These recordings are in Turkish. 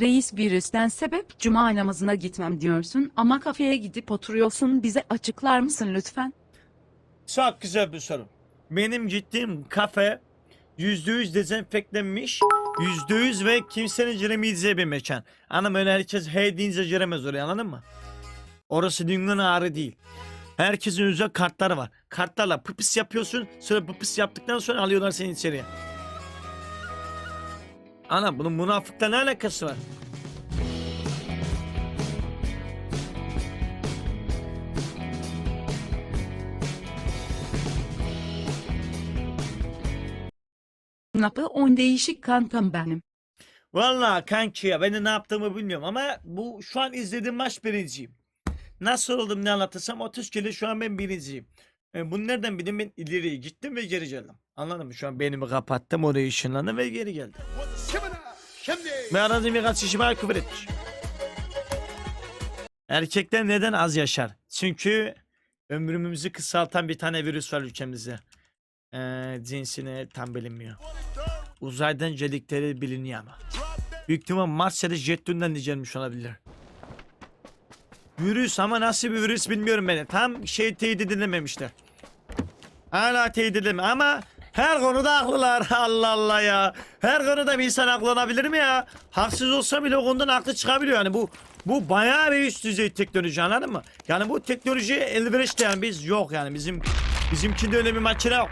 Reis virüsten sebep cuma namazına gitmem diyorsun ama kafeye gidip oturuyorsun bize açıklar mısın lütfen? Çok güzel bir soru. Benim gittiğim kafe %100 dezenfeklenmiş, %100 ve kimsenin giremeyeceği bir mekan. Anam öyle herkes hey deyince giremez oraya anladın mı? Orası dünyanın ağrı değil. Herkesin özel kartları var. Kartlarla pıpıs yapıyorsun. Sonra pıpıs yaptıktan sonra alıyorlar seni içeriye. Ana bunun münafıkla ne alakası var? Napı on değişik kankam benim. Vallahi kanki ya ben de ne yaptığımı bilmiyorum ama bu şu an izlediğim maç birinciyim. Nasıl oldum ne anlatırsam 30 kilo şu an ben birinciyim. E, bunu nereden bileyim ben ileriye gittim ve geri geldim. Anladın mı? Şu an beynimi kapattım oraya ışınlandım ve geri geldim. Birkaç kişi bana küfür etmiş. Erkekler neden az yaşar? Çünkü ömrümüzü kısaltan bir tane virüs var ülkemizde. Ee, cinsini tam bilinmiyor. Uzaydan geldikleri biliniyor ama. Büyük ihtimal Mars ya da Jettun'dan da gelmiş olabilir. Virüs ama nasıl bir virüs bilmiyorum ben. Tam şey teyit edilememişler. Hala teyit edilemiyor ama her konuda haklılar. Allah Allah ya. Her konuda bir insan haklanabilir mi ya? Haksız olsa bile o konudan haklı çıkabiliyor. Yani bu bu bayağı bir üst düzey teknoloji anladın mı? Yani bu teknolojiye elverişli yani biz yok yani bizim bizimkinde öyle bir makine yok.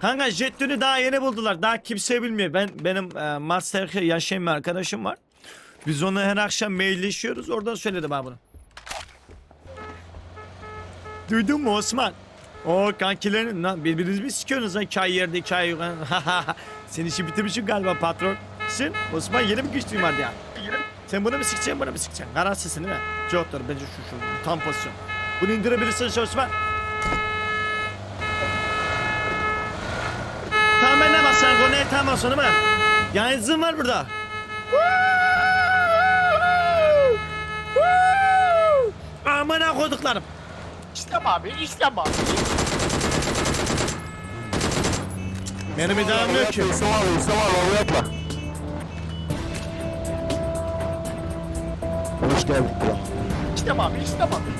Kanka Jettun'u daha yeni buldular. Daha kimse bilmiyor. Ben benim e, Master'da yaşayan bir arkadaşım var. Biz onunla her akşam mailleşiyoruz. Oradan söyledi bana bunu. Duydun mu Osman? O kankilerin lan birbirinizi mi sikiyorsunuz lan çay yerde iki ay yok. Sen işi bitirmişsin galiba patron. Sen Osman yeni mi güçlüyüm hadi ya? Sen bunu mu sikeceksin bunu mu sikeceksin? Kararsızsın değil mi? Doğru bence şu şu tam pozisyon. Bunu indirebilirsin Osman. Tamam ben ne sen konuya tam olsun değil mi? Yalnızlığım var burada. Amına koyduklarım. İslam abi, İslam abi. Benim iddiam yok ki. İslam abi, İslam abi, onu yapma. Hoş geldin kral. İslam abi, İslam abi.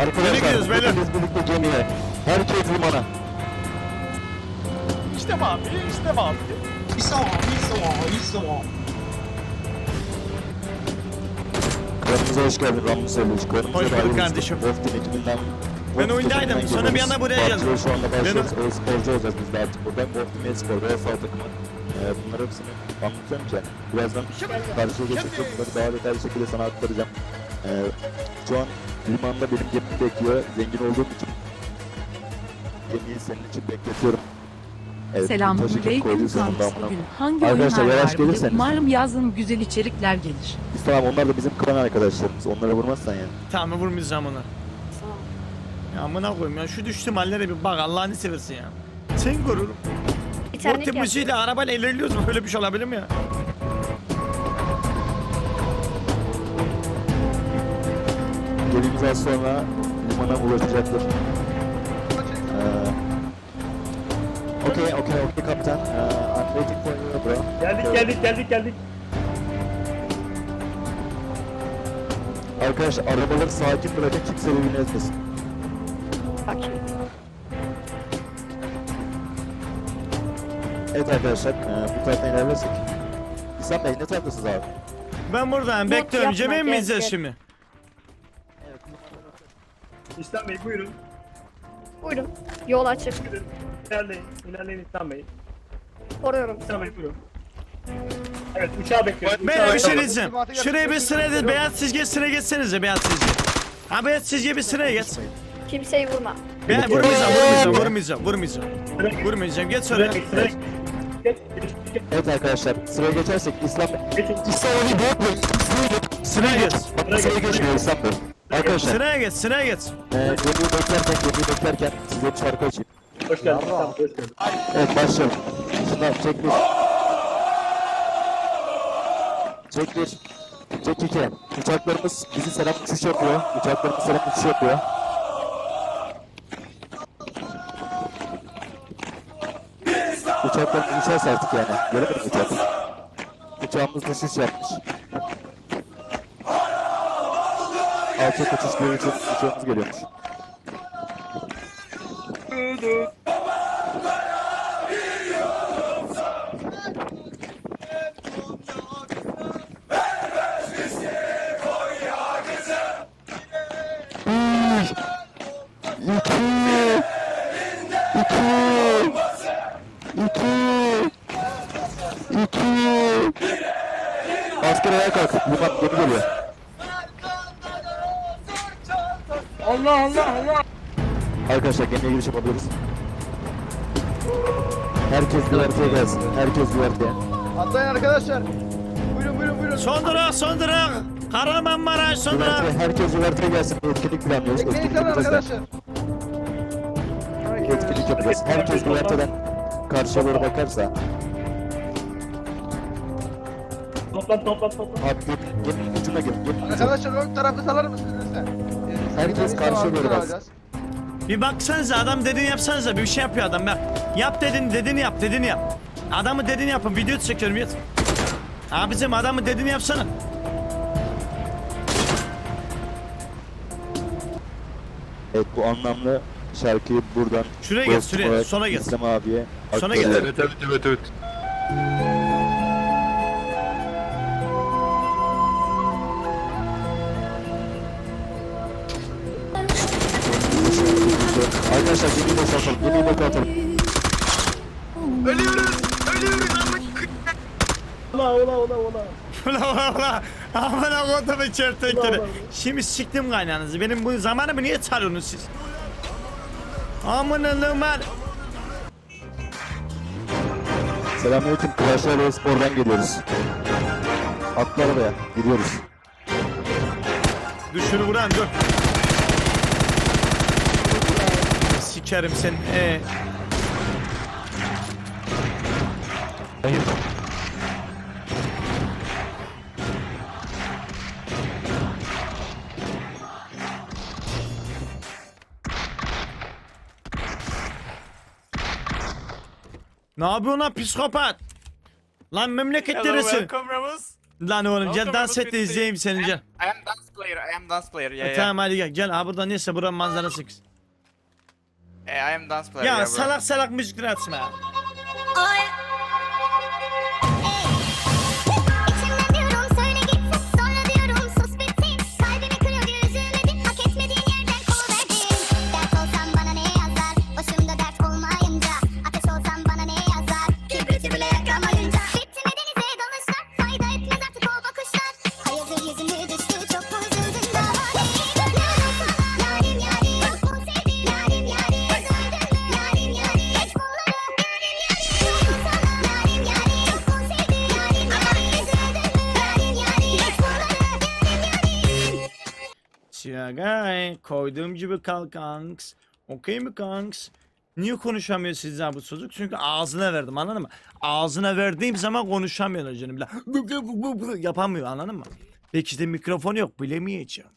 Arkadaşlar beyler? hepimiz birlikte gemiye. Herkes limana. İslam abi, İslam abi. İslam abi, İslam abi, İslam abi. Kralımıza hoş geldin Ramlı Selviç. Kralımıza Hoş bulduk kardeşim. Wolf'un ekibinden Ben oyundaydım, sonra bir anda buraya geldim. Partiye Şu anda Ben- başlıyoruz. E-sporcu olacağız biz de artık burada. Wolf'un e-spor ve sağ takımı. Ee, bunları hepsini anlatacağım ki. Birazdan karşıya geçecek. Bunları daha detaylı şekilde sana aktaracağım. Ee, şu an limanda benim gemim bekliyor. Zengin olduğum için gemiyi senin için bekletiyorum. Evet, Selamünaleyküm bugün. Hangi Arkadaşlar, oyunlar yavaş var. Umarım yazın güzel içerikler gelir. İslam onlar da bizim klan arkadaşlarımız. Onlara vurmazsan yani. Tamam vurmayacağım onu. Ya amına koyayım ya şu düştüm hallere bir bak Allah'ını seversin ya. Sen gururum. İnternet Orta yap. müziğiyle arabayla ilerliyoruz mu? Böyle bir şey olabilir mi ya? Gemimiz az sonra limana ulaşacaktır. Ee, okay, okay, okay kaptan. Ee, I'm waiting for you bro. Geldik geldik geldik geldik. Arkadaşlar arabaları sakin bırakın kimse birbirini ezmesin. Evet arkadaşlar ee, bu taraftan ilerlersek. İslam Bey ne taraftasınız abi? Ben buradayım. Yok, Bekliyorum. yapma, Cemil mi gel, izleyeceğiz gel. şimdi? İslam Bey buyurun. Buyurun. Yol açık. İlerleyin. İlerleyin İslam Bey. Koruyorum. İslam Bey buyurun. Evet uçağı bekliyoruz. Ben Uçağı bir şey bekliyoruz. diyeceğim. Şuraya bir sıraya beyaz çizgiye sıra geçsenize beyaz çizgi. Ha beyaz çizgiye bir sıraya geç. Kimseyi vurma. Ben vurmayacağım, vurmayacağım, vurmayacağım, vurmayacağım. Vurmayacağım. Geç Sıraya oraya. geç, sıraya geç. Geç, geç, geç, Evet arkadaşlar sıraya geçersek İslam geç. İslam büyük bey. Sıraya geç. Sıraya geçmiyor İslam Bey. Arkadaşlar Sıraya geç, sıraya geç. ee, gemiyi beklerken gemiyi beklerken size bir şarkı açayım. Hoş geldin. İslam, hoş geldin. Evet başlayalım. Şundan çek bir. Çek bir. Çek iki. Uçaklarımız bizi selam uçuş yapıyor. Uçaklarımız selam uçuş yapıyor. Uçaklarımız uçarsa artık yani. Göremedim uçak. uçağımız düşüş yapmış. Alçak uçuş uçak, uçağımız geliyormuş. Bir, iki, iki, iki, iki. Asker ayağa kalk. Liman gemi geliyor. Allah Allah Allah. Arkadaşlar gemiye giriş yapabiliriz. Herkes güverteye gelsin. Herkes güverteye. Atlayın arkadaşlar. Buyurun buyurun buyurun. Son durak son durak. Kahramanmaraş son durak. Güverteye, herkes güverteye gelsin. Etkinlik planlıyoruz. Etkinlik yapacağız. da. arkadaşlar. Etkinlik yapacağız. Herkes güverteden karşıya doğru bakarsa Toplan toplan toplan. atlayıp geminin ucuna gelin. Geminin ucuna. Arkadaşlar ön tarafı salar mısınız lütfen? Ee, Herkes biz karşıya doğru baksın. Bir baksanıza adam dediğini yapsanıza bir şey yapıyor adam bak. Yap dedin dediğini yap dediğini yap. Adamı dediğini yapın video çekiyorum yat. Abicim adamı dediğini yapsana. Evet bu anlamlı şarkıyı buradan Şuraya gel, dostum şuraya, olarak sona gel. İslam abiye Sona gel. aktarıyorum. evet evet evet. Arkadaşlar gemiyi boşaltalım. Gemiyi boşaltalım. Ölüyoruz. Ölüyoruz. Ola ola ola ola. Ula ula ula. Amına kodumu çertekleri. Şimdi siktim kaynağınızı. Benim bu zamanımı niye çalıyorsunuz siz? Amına luman. Selamünaleyküm. Kıraşlar Spor'dan geliyoruz. Atla arabaya. Gidiyoruz. Şunu vuran dur. Sikerim sen. Ee, ne yapıyorsun lan psikopat? Lan memleket Hello, neresi? welcome Ramos. Lan oğlum gel Welcome, dans et de izleyeyim seni gel. I am dance player. I am dance player. Yeah, E, yeah. tamam hadi gel. Gel ha burada neyse buranın manzarası güzel. Yeah, I am dance player. Ya yeah, bro. salak salak müzikler açma ya. Koyduğum gibi kal kanks. Okey mi kanks? Niye konuşamıyor sizler bu çocuk? Çünkü ağzına verdim anladın mı? Ağzına verdiğim zaman konuşamıyor canım. Bile yapamıyor anladın mı? Peki de mikrofon yok bilemeyeceğim.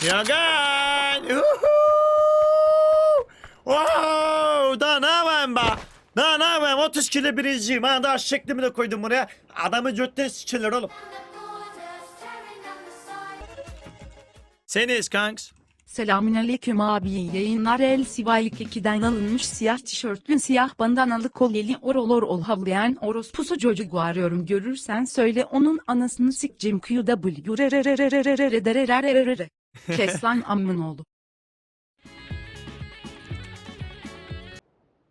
Şagay! Wow! Ne ne yapayım 30 kilo birinciyim ha daha şeklimi de koydum buraya. Adamı götten sikirler oğlum. Seniz kanks. Selamünaleyküm abi yayınlar El Sivaylik 2'den alınmış siyah tişörtlü siyah bandanalı kolyeli orol orol havlayan orospusu çocuğu arıyorum görürsen söyle onun anasını sikcim QW Kes lan amın oğlu.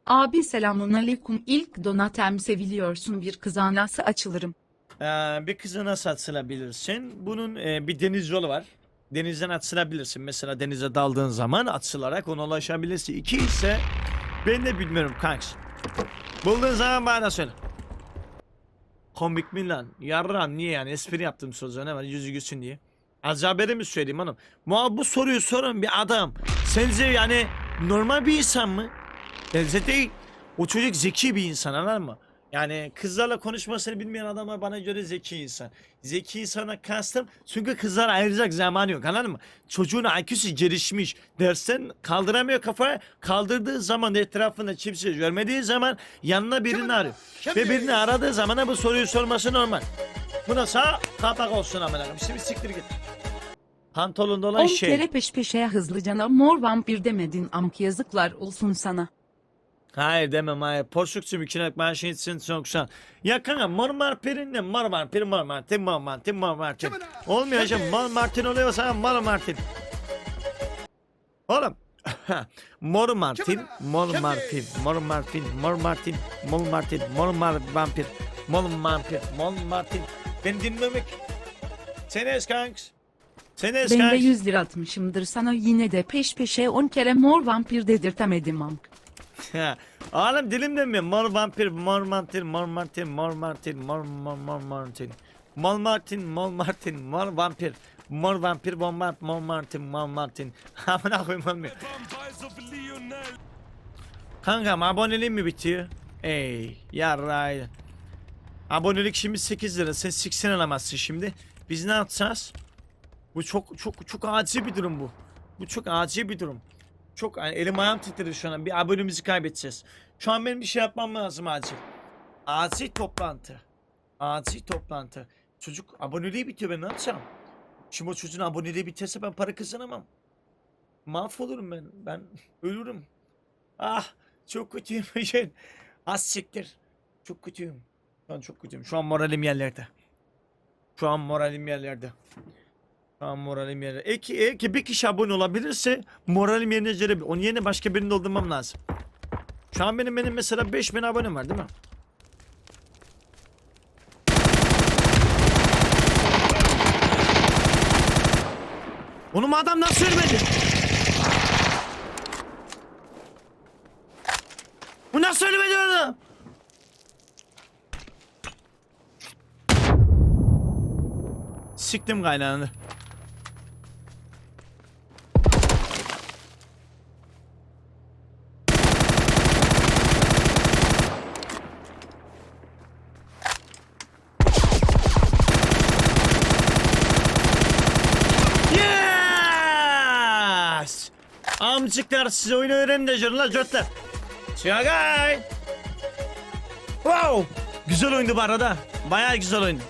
Abi selamünaleyküm ilk donatem seviliyorsun bir kıza nasıl açılırım? Ee, bir kızı nasıl atılabilirsin? Bunun e, bir deniz yolu var. Denizden atılabilirsin. Mesela denize daldığın zaman atılarak ona ulaşabilirsin. İki ise ben de bilmiyorum kanks. Bulduğun zaman bana söyle. Komik mi lan? Yarran niye yani? Espri yaptım sözü ne var? Yüzü gülsün diye. Az haberi mi söyleyeyim hanım? Muha bu soruyu sorun bir adam. Sence yani normal bir insan mı? Bence değil. O çocuk zeki bir insan anladın mı? Yani kızlarla konuşmasını bilmeyen adama bana göre zeki insan. Zeki insana kastım çünkü kızlar ayıracak zamanı yok anladın mı? Çocuğun IQ'su gelişmiş. Dersten kaldıramıyor kafaya. Kaldırdığı zaman etrafında kimse görmediği zaman yanına birini arıyor. Ve birini aradığı zaman bu soruyu sorması normal. Buna sağ kapak olsun amına koyayım. Şimdi siktir git. Pantolonda olan 10 şey. kere peş peşe hızlıcana mor vampir demedin amk yazıklar olsun sana. Hayır demem hayır. Porsukçu mükünek ben şey için soksan. Ya kanka mor marpirin ne? Mor marpir, mor martin, mor martin, mor martin. Olmuyor hocam. Mor martin oluyorsa mor martin. Oğlum. mor martin, mor martin, mor martin, mor martin, mor martin, mor mar vampir, mor vampir, mor martin. Ben dinlemek. Sen es kanks. Sen es Ben de kanks. 100 lira atmışımdır sana yine de peş peşe 10 kere mor vampir dedirtemedim amk. Oğlum dilim dönmüyor. Mor vampir, mor martin, mor martin, mor martin, mor mor mor martin. Mor martin, mor martin, mor vampir. Mor vampir, mor mart, mor martin, mor martin. Amına koyayım olmuyor. Kankam aboneliğim mi bitiyor? Ey yarray. Abonelik şimdi 8 lira. Sen 80 alamazsın şimdi. Biz ne yapacağız? Bu çok çok çok acil bir durum bu. Bu çok acil bir durum. Çok yani elim ayağım titredi şu an. Bir abonemizi kaybedeceğiz. Şu an benim bir şey yapmam lazım acil. Acil toplantı. Acil toplantı. Çocuk aboneliği bitiyor ben ne yapacağım? Şimdi o çocuğun aboneliği biterse ben para kazanamam. Mahvolurum ben. Ben ölürüm. Ah çok kötüyüm. Şey, Az siktir. Çok kötüyüm. An çok kötüyüm. Şu an moralim yerlerde. Şu an moralim yerlerde. An moralim yerine. Eki, eki bir kişi abone olabilirse moralim yerine gelebilir. Onun yerine başka birini doldurmam lazım. Şu an benim benim mesela 5000 abonem var değil mi? Onu mu adam nasıl ölmedi? Bu nasıl ölmedi onu? Siktim kaynağını. Amcıklar size oyunu öğrenin de canına cötler. Çagay! Wow! Güzel oyundu bu arada. Bayağı güzel oyundu.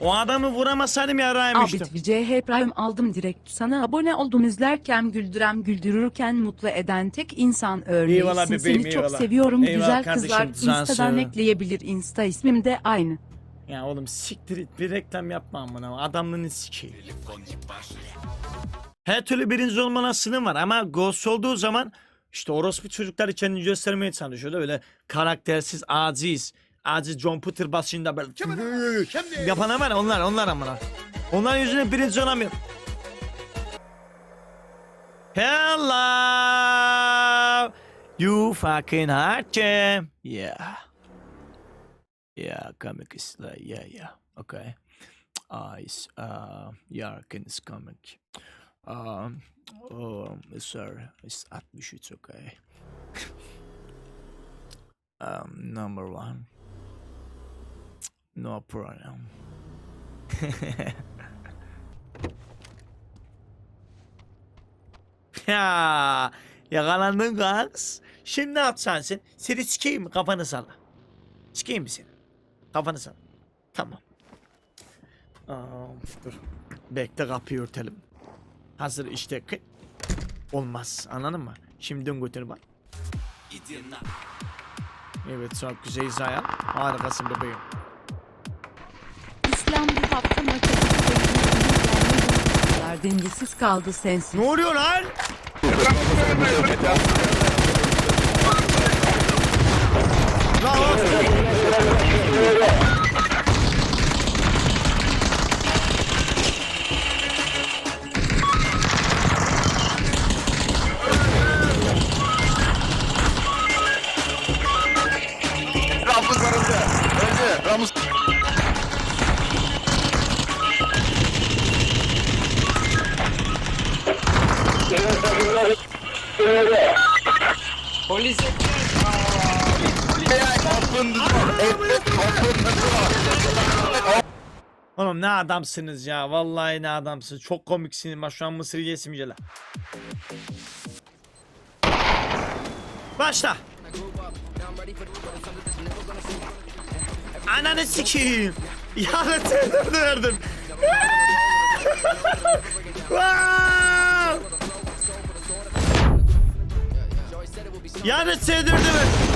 O adamı vuramasaydım Abi yaraymıştım. Twitch'e Prime aldım direkt. Sana abone oldum izlerken güldürem güldürürken mutlu eden tek insan örneğisin. Eyvallah bebeğim, Seni çok eyvallah. seviyorum. Eyvallah Güzel kardeşim, kızlar Insta'dan cansın. ekleyebilir. Insta ismim de aynı. Ya oğlum siktir it bir reklam yapma amına adamlığını sikeyim. Her türlü birinci olma nasılım var ama ghost olduğu zaman işte orospu çocuklar kendini göstermeye çalışıyor da öyle karaktersiz aciz. Aciz John Potter başında böyle yapan var onlar onlar amına. Onların yüzüne birinci olamıyor. Hello. You fucking jam. Yeah. Yeah, comic is like yeah, yeah. Okay. Uh, it's uh, Yarkin is comic. Um, oh, sorry, it's 60, it's okay. um, number one. No problem. ya yakalandın kanks. Şimdi ne yapacaksın sen? Seni sikeyim mi kafanı salla. Sikeyim mi seni? Kafanı salla. Tamam. Aa, dur. Bekle kapıyı örtelim. Hazır işte. kı- Olmaz. Anladın mı? Şimdi dön götür bak. Evet çok güzel Zaya. Harikasın bebeğim. İslam bu hafta maçı dengesiz kaldı sensin. Ne oluyor lan? Ramız Önce Ramız. Polis. Oğlum ne adamsınız ya. Vallahi ne adamsınız. Çok komiksiniz. Bak şu an mısır yesim gele. Başla. Ananı sikeyim. Ya seni verdim. Yani sevdirdi mi?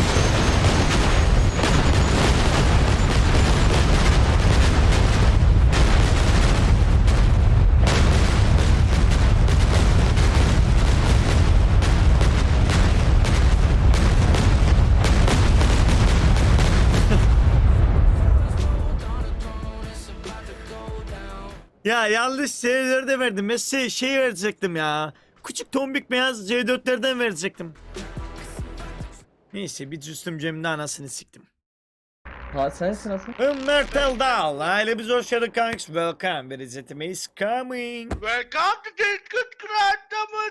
Ya yanlış C4'e verdim. Ben şey, şey verecektim ya. Küçük tombik beyaz C4'lerden verecektim. Neyse bir cüstüm Cem'de anasını siktim. Ha sensin asıl. Mertel Dal. Ailemiz hoş geldin kanks. Welcome. Bir izletim is coming. Welcome to the good grandma.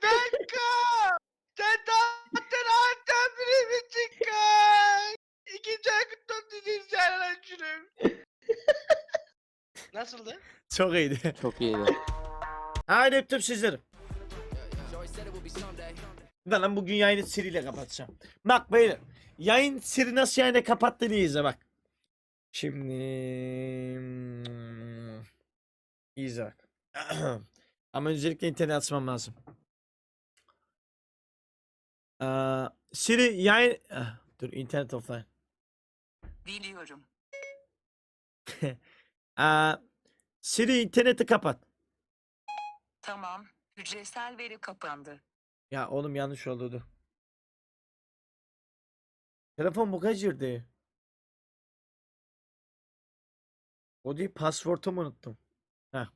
Welcome. Sen zaten anten biri mi çıkar? İkinci akıttan dediğin sen lan Nasıldı? Çok iyiydi. Çok iyiydi. Haydi öptüm sizleri. Ben lan bugün yayını Siri ile kapatacağım. Bak beyler. Yayın Siri nasıl yayını kapattığını izle bak. Şimdi... İzle bak. Ama öncelikle internet açmam lazım. Aa, Siri yayın... Ah, Dur internet offline. Biliyorum. Aa, Siri interneti kapat. Tamam. Hücresel veri kapandı. Ya oğlum yanlış oldu. dur. Telefon bu kaçırdı. O değil password'umu unuttum. Heh.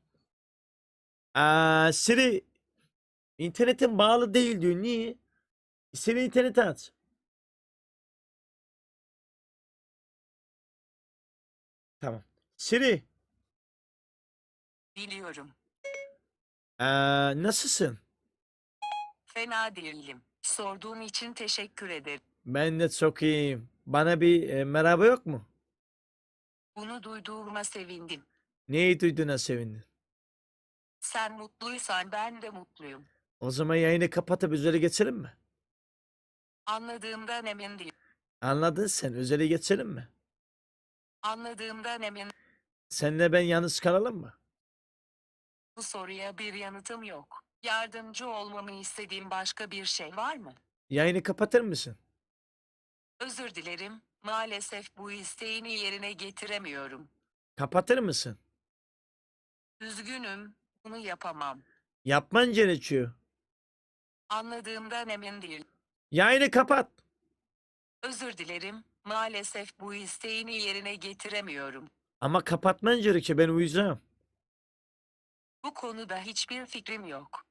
Aa, Siri internetin bağlı değil diyor. Niye? Siri interneti aç. Tamam. Siri, Biliyorum. aa, nasılsın? Fena değilim. Sorduğun için teşekkür ederim. Ben de çok iyiyim. Bana bir e, merhaba yok mu? Bunu duyduğuma sevindim. Neyi duyduğuna sevindin? Sen mutluysan ben de mutluyum. O zaman yayını kapatıp üzeri geçelim mi? Anladığımdan emin değilim. Anladın sen. Üzeri geçelim mi? Anladığımdan emin. Senle ben yalnız kalalım mı? Bu soruya bir yanıtım yok. Yardımcı olmamı istediğin başka bir şey var mı? Yayını kapatır mısın? Özür dilerim. Maalesef bu isteğini yerine getiremiyorum. Kapatır mısın? Üzgünüm. Bunu yapamam. Yapman gerekiyor. Anladığımdan emin değilim. Yayını kapat. Özür dilerim. Maalesef bu isteğini yerine getiremiyorum. Ama kapatman gerekiyor. Ben uyuyacağım. Bu konuda hiçbir fikrim yok.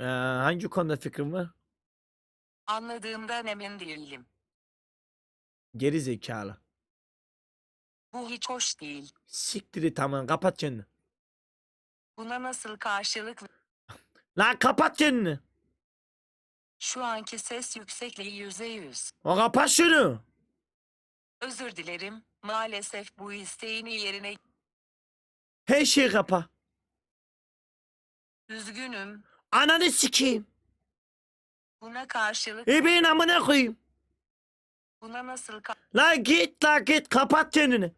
Ee, hangi konuda fikrin var? Anladığımdan emin değilim. Geri zekalı. Bu hiç hoş değil. Siktir et tamam. Kapat kendini. Buna nasıl karşılık Lan kapat kendini. Şu anki ses yüksekliği yüzde yüz. O kapat şunu. Özür dilerim. Maalesef bu isteğini yerine... Her şeyi kapa. Üzgünüm. Ananı sikeyim. Buna karşılık... Ebeğin amına koyayım. Buna nasıl ka- La git la git kapat kendini.